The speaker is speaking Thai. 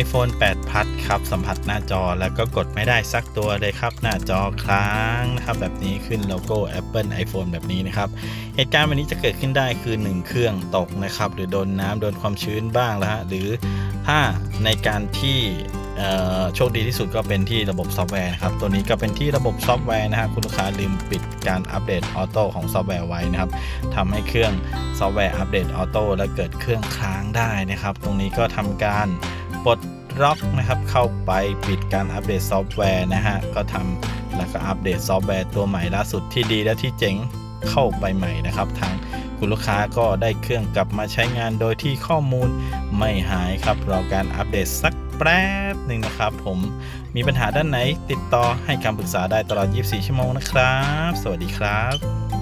iPhone 8 Plus ครับสัมผัสหน้าจอแล้วก็กดไม่ได้สักตัวเลยครับ หน้าจอค้างนะครับแบบนี้ขึ้นโลโก้ Apple iPhone แบบนี้นะครับ เหตุการณ์วันนี้จะเกิดขึ้นได้คือ 1 เครื่องตกนะครับ หรือโดนน้ำโดนความชื้นบ้างแล้วฮะหรือถ้าในการที่โชคดีที่สุดก็เป็นที่ระบบซอฟต์แวร์นะครับ ตัวนี้ก็เป็นที่ระบบซอฟต์แวร์นะฮะคุณลูกค้าลืมปิดการอัปเดตออโต้ของซอฟต์แวร์ไว้นะครับทำให้เครื่องซอฟต์แวร์อัปเดตออโต้และเกิดเครื่องค้างได้นะครับ ตรงนี้ก็ทำการ ปลดล็อกนะครับ เข้าไปปิดการอัปเดตซอฟต์แวร์นะฮะ ก็ทำแล้วก็อัปเดตซอฟต์แวร์ตัวใหม่ล่าสุดที่ดีและที่เจ๋งเข้าไปใหม่นะครับ ทางคุณลูกค้าก็ได้เครื่องกลับมาใช้งานโดยที่ข้อมูลไม่หายครับ รอการอัปเดตสักแป๊บหนึ่งนะครับ ผมมีปัญหาด้านไหนติดต่อให้คำปรึกษาได้ตลอด 24 ชั่วโมงนะครับ สวัสดีครับ